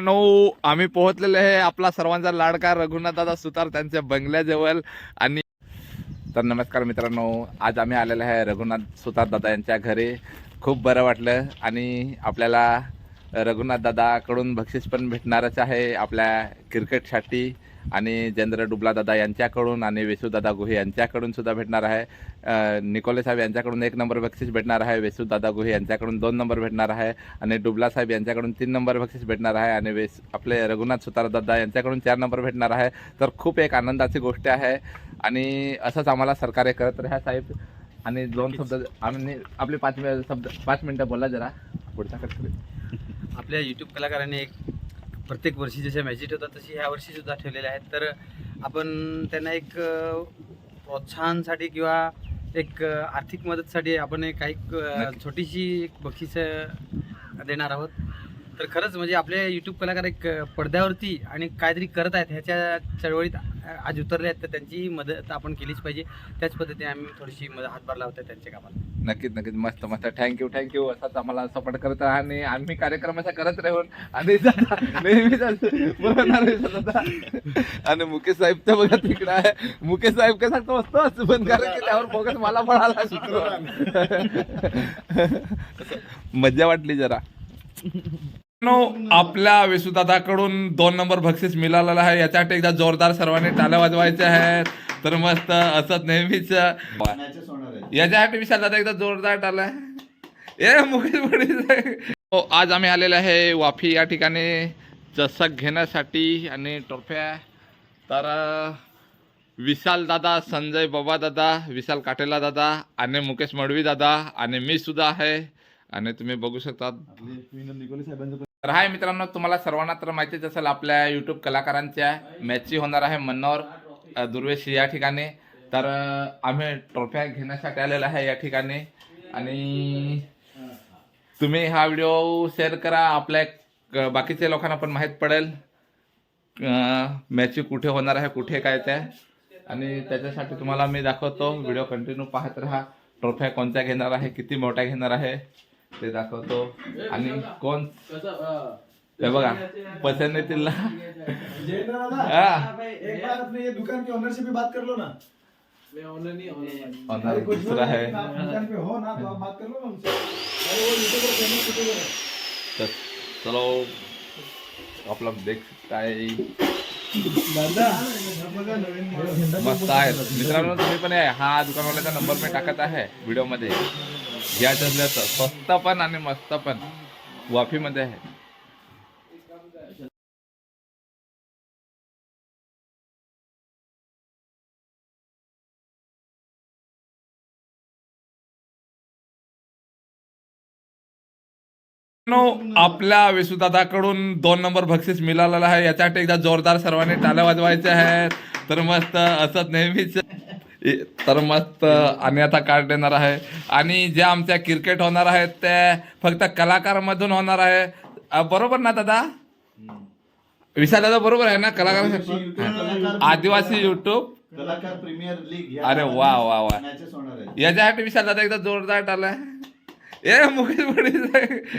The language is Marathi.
नऊ आम्ही पोहोचलेले आहे आपला सर्वांचा लाडका रघुनाथ दादा सुतार त्यांच्या बंगल्याजवळ. आणि तर नमस्कार मित्रांनो आज आम्ही आलेलो आहे रघुनाथ सुतार दादा यांच्या घरी. खूप बरं वाटलं. आणि आपल्याला रघुनाथ दादाकडून बक्षीस पण भेटणारच आहे आपल्या क्रिकेटसाठी आणि जयेंद्र डुबला दादा यांच्याकडून आणि वेसू दादा गुहे यांच्याकडून सुद्धा भेटणार आहे. निकोले साहेब यांच्याकडून एक नंबर बक्षीस भेटणार आहे. वेसू दादा गुहे यांच्याकडून दोन नंबर भेटणार आहे. आणि डुबला साहेब यांच्याकडून तीन नंबर बक्षीस भेटणार आहे. आणि वेस आपले रघुनाथ सुतार दादा यांच्याकडून चार नंबर भेटणार आहे. तर खूप एक आनंदाची गोष्ट आहे. आणि असंच आम्हाला सरकारे करत राहा साहेब. आणि दोन शब्द आम्ही आपले पाच मिनिट शब्द पाच मिनिटं बोला जरा. पुढचा आपल्या यूट्यूब कलाकारांनी एक प्रत्येक वर्षी जशा मॅची ठेवतात तशी ह्या वर्षी सुद्धा ठेवलेल्या आहेत. तर आपण त्यांना एक प्रोत्साहनसाठी किंवा एक आर्थिक मदतसाठी आपण एक काही. छोटीशी एक बक्षीस देणार आहोत. तर खरंच म्हणजे आपले यूट्यूब कलाकार एक पडद्यावरती आणि काहीतरी करत आहेत ह्याच्या चळवळीत आज उतरले आहेत तर त्यांची मदत आपण केलीच पाहिजे. त्याच पद्धतीने आम्ही थोडीशी मदत हातभार लावतो त्यांच्या कामाला. नक्कीच नक्कीच. मस्त मस्त. थँक्यू थँक्यू असाच आम्हाला सपोर्ट करत राहा. आणि आम्ही कार्यक्रम असा करत राहून आणि नेहमीच आणि मुकेश साहेब तर बघा तिकडं आहे. मुकेश साहेब काय सांगतो असतो पण कारण की त्यावर फोकस मला पण आला मज्जा वाटली जरा. नो आपल्या विसुदादाकडून दोन नंबर बक्षीस मिळालेला आहे. याच्यासाठी एकदा जोरदार सर्वांनी टाळ्या वाजवायच्या आहेत. तर मस्त असंच नेहमीच. याच्यासाठी विशाल दादा एकदा जोरदार टाळ्या ए मुकेश हो आज आम्ही आलेलो आहे वाफी या ठिकाणी. चषक घेण्यासाठी आणि ट्रॉफ्या तर विशाल दादा संजय बाबा दादा विशाल काटेला दादा आणि मुकेश मडवी दादा आणि मी सुद्धा आहे. आणि तुम्ही बघू शकता तर हाय मित्रांनो तुम्हाला सर्वांना तर माहितीच असेल आपल्या यूट्यूब कलाकारांच्या मॅची होणार आहे मन्नौर अ, दुर्वेश या ठिकाणी. तर आम्ही ट्रॉफ्या घेण्यासाठी आलेलो आहे या ठिकाणी. आणि तुम्ही हा व्हिडिओ शेअर करा. आपल्या क- बाकीच्या लोकांना पण माहीत पडेल मॅची कुठे होणार आहे कुठे काय ते. आणि त्याच्यासाठी तुम्हाला मी दाखवतो. व्हिडिओ कंटिन्यू पाहत राहा. ट्रॉफ्या कोणत्या घेणार आहे किती मोठ्या घेणार आहे ते दाखवतो. आणि कोण बघा पसंत येतील ना जयेंद्र दादा. एक बार अपने ये दुकान की ओनरशिप पे बात कर लो ना होणार अरे कुछ दुसरा भी आहे आप दुकान पे हो आप है चलो आपला देख काय मस्त आहे. मित्रांनो तुम्ही पण आहे हा दुकानवाल्याचा नंबर मी टाकत आहे व्हिडिओमध्ये. घ्यायचं असलं तर स्वस्त पण आणि मस्त पण. वाफीमध्ये आहे. आपल्या विसुदादाकडून दोन नंबर बक्षीस मिळालेलं आहे. याच्यासाठी एकदा जोरदार सर्वांनी टाळ्या वाजवायच्या आहेत. तर मस्त असंच नेहमीच तर मस्त आणि आता कार्ड देणार आहे. आणि जे आमच्या क्रिकेट होणार आहेत ते फक्त कलाकार मधून होणार आहे. बरोबर ना दादा? विशाल दादा बरोबर आहे ना कलाकार आदिवासी युट्यूब कलाकार प्रीमियर लीग अरे वा वा वा. याच्यासाठी विशाल दादा एकदा जोरदार टाळ्या. ए मुकेश